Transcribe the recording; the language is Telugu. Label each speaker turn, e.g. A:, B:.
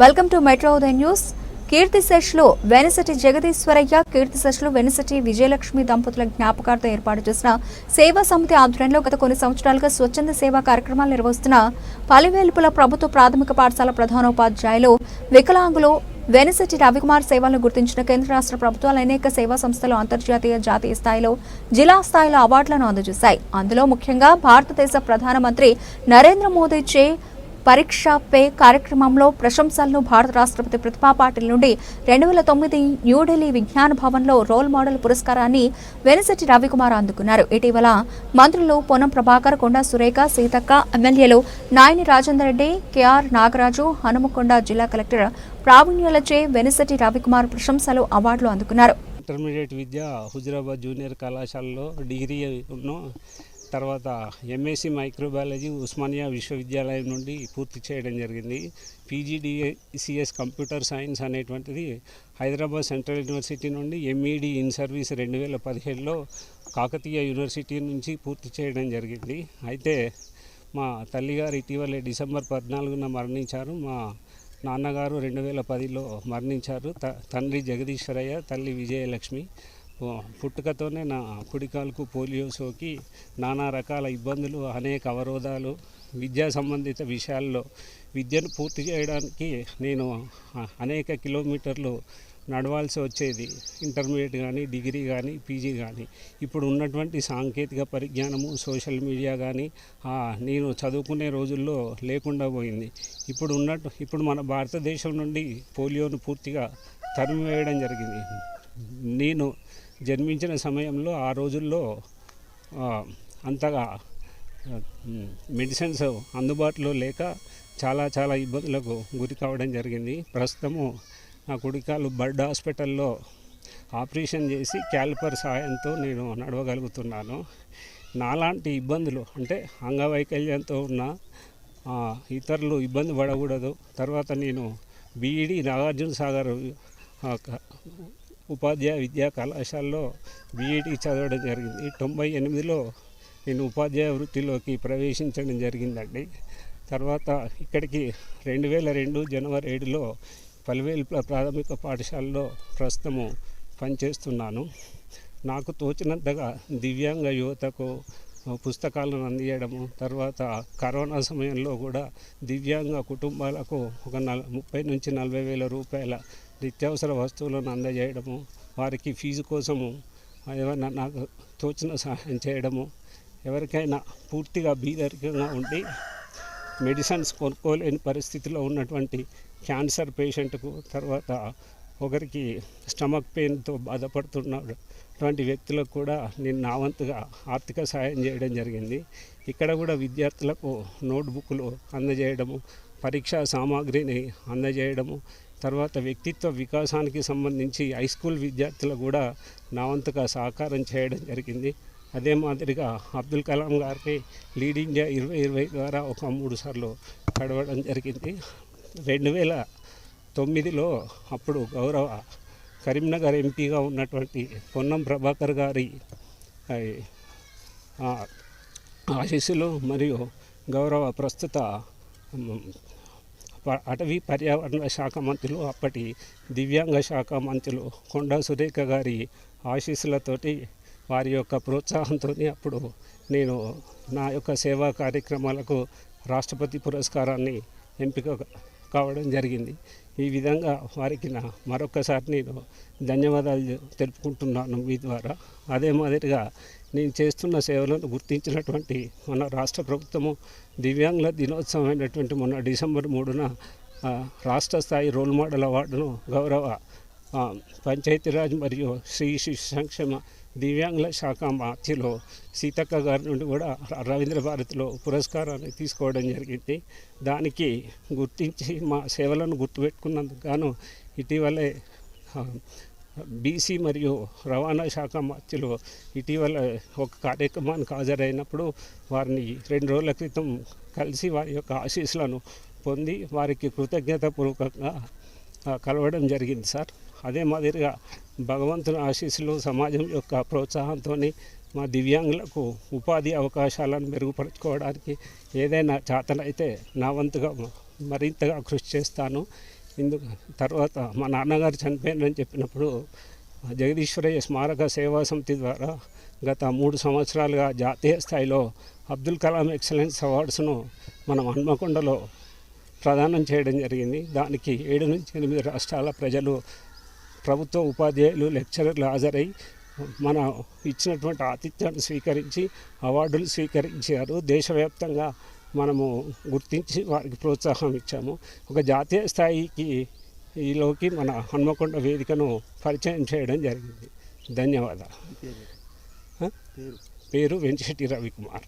A: వెల్కమ్ టు మెట్రో ఉదయం న్యూస్ కీర్తి సెష్లో వెనసటి జగదీశ్వరయ్య కీర్తి సెష్లో వెనసటి విజయలక్ష్మి దంపతుల జ్ఞాపకార్థం ఏర్పాటు చేసిన సేవా సమితి ఆధ్వర్యంలో గత కొన్ని సంవత్సరాలుగా స్వచ్ఛంద సేవా కార్యక్రమాలు నిర్వహిస్తున్న పలివేల్పుల ప్రభుత్వ ప్రాథమిక పాఠశాల ప్రధానోపాధ్యాయులు వికలాంగులు వెనసటి రవికుమార్ సేవలను గుర్తించిన కేంద్ర రాష్ట్ర ప్రభుత్వాలు అనేక సేవా సంస్థలు అంతర్జాతీయ జాతీయ స్థాయిలో జిల్లా స్థాయిలో అవార్డులను అందజేశాయి. అందులో ముఖ్యంగా భారతదేశ ప్రధానమంత్రి నరేంద్ర మోదీ చే పరీక్ష పే కార్యక్రమంలో ప్రశంసలను భారత రాష్ట్రపతి ప్రతిభా పాటిల్ నుండి రెండు వేల తొమ్మిది న్యూఢిల్లీ విజ్ఞాన భవన్లో రోల్ మోడల్ పురస్కారాన్ని వెనసటి రవికుమార్ అందుకున్నారు. ఇటీవల మంత్రులు పొన్నం ప్రభాకర్ కొండా సురేఖ సీతక్క ఎమ్మెల్యేలు నాయని రాజేందర్ రెడ్డి కెఆర్ నాగరాజు హనుమకొండ జిల్లా కలెక్టర్ ప్రావీణ్యులచే వెనసటి రవికుమార్ ప్రశంసలు అవార్డులు అందుకున్నారు.
B: ఇంటర్మీడియట్ విద్య హుజరాబాద్ జూనియర్ కళాశాలలో డిగ్రీ తర్వాత ఎంఎస్సి మైక్రోబయాలజీ ఉస్మానియా విశ్వవిద్యాలయం నుండి పూర్తి చేయడం జరిగింది. పీజీడిసిఎస్ కంప్యూటర్ సైన్స్ అనేటువంటిది హైదరాబాద్ సెంట్రల్ యూనివర్సిటీ నుండి ఎంఈడి ఇన్ సర్వీస్ రెండు వేల పదిహేడులో కాకతీయ యూనివర్సిటీ నుంచి పూర్తి చేయడం జరిగింది. అయితే మా తల్లిగారు ఇటీవలే డిసెంబర్ పద్నాలుగున మరణించారు. మా నాన్నగారు రెండు వేల పదిలో మరణించారు. త తండ్రి జగదీశ్వరయ్య తల్లి విజయలక్ష్మి. పుట్టుకతోనే నా కుడికాలుకు పోలియో సోకి నానా రకాల ఇబ్బందులు అనేక అవరోధాలు విద్యా సంబంధిత విషయాల్లో విద్యను పూర్తి చేయడానికి నేను అనేక కిలోమీటర్లు నడవాల్సి వచ్చేది. ఇంటర్మీడియట్ కానీ డిగ్రీ కానీ పీజీ కానీ ఇప్పుడు ఉన్నటువంటి సాంకేతిక పరిజ్ఞానము సోషల్ మీడియా కానీ నేను చదువుకునే రోజుల్లో లేకుండా పోయింది. ఇప్పుడు ఉన్నట్టు ఇప్పుడు మన భారతదేశం నుండి పోలియోను పూర్తిగా తరిమివేయడం జరిగింది. నేను జన్మించిన సమయంలో ఆ రోజుల్లో అంతగా మెడిసిన్స్ అందుబాటులో లేక చాలా చాలా ఇబ్బందులకు గురి కావడం జరిగింది. ప్రస్తుతము నా కుడికాలు బర్డ్ హాస్పిటల్లో ఆపరేషన్ చేసి క్యాలిపర్ సహాయంతో నేను నడవగలుగుతున్నాను. నాలాంటి ఇబ్బందులు అంటే అంగవైకల్యంతో ఉన్న ఇతరులు ఇబ్బంది పడకూడదు. తర్వాత నేను బీఈడి నాగార్జున సాగర్ ఉపాధ్యాయ విద్యా కళాశాలలో బీఈడి చదవడం జరిగింది. తొంభై ఎనిమిదిలో నేను ఉపాధ్యాయ వృత్తిలోకి ప్రవేశించడం జరిగిందండి. తర్వాత ఇక్కడికి రెండు వేల రెండు జనవరి ఏడులో పలివేలు ప్రాథమిక పాఠశాలలో ప్రస్తుతము పనిచేస్తున్నాను. నాకు తోచినంతగా దివ్యాంగ యువతకు పుస్తకాలను అందించడము తర్వాత కరోనా సమయంలో కూడా దివ్యాంగ కుటుంబాలకు ఒక నల ముప్పై నుంచి నలభై వేల రూపాయల నిత్యావసర వస్తువులను అందజేయడము వారికి ఫీజు కోసము ఏమైనా నాకు తోచిన సహాయం చేయడము ఎవరికైనా పూర్తిగా బీదరికంగా ఉండి మెడిసిన్స్ కొనుక్కోలేని పరిస్థితిలో ఉన్నటువంటి క్యాన్సర్ పేషెంట్కు తర్వాత ఒకరికి స్టమక్ పెయిన్తో బాధపడుతున్నటువంటి వ్యక్తులకు కూడా నేను నా వంతుగా ఆర్థిక సహాయం చేయడం జరిగింది. ఇక్కడ కూడా విద్యార్థులకు నోట్బుక్లు అందజేయడము పరీక్షా సామాగ్రిని అందజేయడము తర్వాత వ్యక్తిత్వ వికాసానికి సంబంధించి హై స్కూల్ విద్యార్థులు కూడా నా వంతుగా సహకారం చేయడం జరిగింది. అదే మాదిరిగా అబ్దుల్ కలాం గారికి లీడ్ ఇండియా ఇరవై ఇరవై ద్వారా ఒక మూడు సార్లు గడవడం జరిగింది. రెండు వేల తొమ్మిదిలో అప్పుడు గౌరవ కరీంనగర్ ఎంపీగా ఉన్నటువంటి పొన్నం ప్రభాకర్ గారి ఆశీస్సులు మరియు గౌరవ ప్రస్తుత అటవీ పర్యావరణ శాఖ మంత్రులు అప్పటి దివ్యాంగ శాఖ మంత్రులు కొండా సురేఖ గారి ఆశీస్సులతోటి వారి యొక్క ప్రోత్సాహంతో అప్పుడు నేను నా యొక్క సేవా కార్యక్రమాలకు రాష్ట్రపతి పురస్కారాన్ని ఎంపిక కావడం జరిగింది. ఈ విధంగా వారికి నా మరొకసారి నేను ధన్యవాదాలు తెలుపుకుంటున్నాను మీ ద్వారా. అదే మాదిరిగా నేను చేస్తున్న సేవలను గుర్తించినటువంటి మన రాష్ట్ర ప్రభుత్వము దివ్యాంగుల దినోత్సవం అయినటువంటి మొన్న డిసెంబర్ మూడున రాష్ట్ర స్థాయి రోల్ మోడల్ అవార్డును గౌరవ పంచాయతీరాజ్ మరియు శ్రీ శిశు సంక్షేమ దివ్యాంగుల శాఖ మాధ్యలో సీతక్క గారి నుండి కూడా రవీంద్ర భారతిలో పురస్కారాన్ని తీసుకోవడం జరిగింది. దానికి గుర్తించి మా సేవలను గుర్తుపెట్టుకున్నందుకు గాను ఇటీవలే బీసీ మరియు రవాణా శాఖ మధ్యలో ఇటీవల ఒక కార్యక్రమానికి హాజరైనప్పుడు వారిని రెండు రోజుల క్రితం కలిసి వారి యొక్క ఆశీస్సులను పొంది వారికి కృతజ్ఞతాపూర్వకంగా కలవడం జరిగింది సార్. అదే మాదిరిగా భగవంతుని ఆశీస్సులు సమాజం యొక్క ప్రోత్సాహంతో మా దివ్యాంగులకు ఉపాధి అవకాశాలను మెరుగుపరచుకోవడానికి ఏదైనా చేతనైతే నా వంతుగా మరింతగా కృషి చేస్తాను. ఇందుకు తర్వాత మా నాన్నగారు చనిపోయిందని చెప్పినప్పుడు జగదీశ్వరయ్య స్మారక సేవా సమితి ద్వారా గత మూడు సంవత్సరాలుగా జాతీయ స్థాయిలో అబ్దుల్ కలాం ఎక్సలెన్స్ అవార్డ్స్ను మనం హన్మకొండలో ప్రదానం చేయడం జరిగింది. దానికి ఏడు నుంచి ఎనిమిది రాష్ట్రాల ప్రజలు ప్రభుత్వ ఉపాధ్యాయులు లెక్చరర్లు హాజరై మన ఇచ్చినటువంటి ఆతిథ్యాన్ని స్వీకరించి అవార్డులు స్వీకరించారు. దేశవ్యాప్తంగా మనము గుర్తించి వారికి ప్రోత్సాహం ఇచ్చాము. ఒక జాతీయ స్థాయికి ఈలోకి మన హన్మకొండ వేదికను పరిచయం చేయడం జరిగింది. ధన్యవాదాలు? పేరు? వెంకటరెడ్డి రవికుమార్.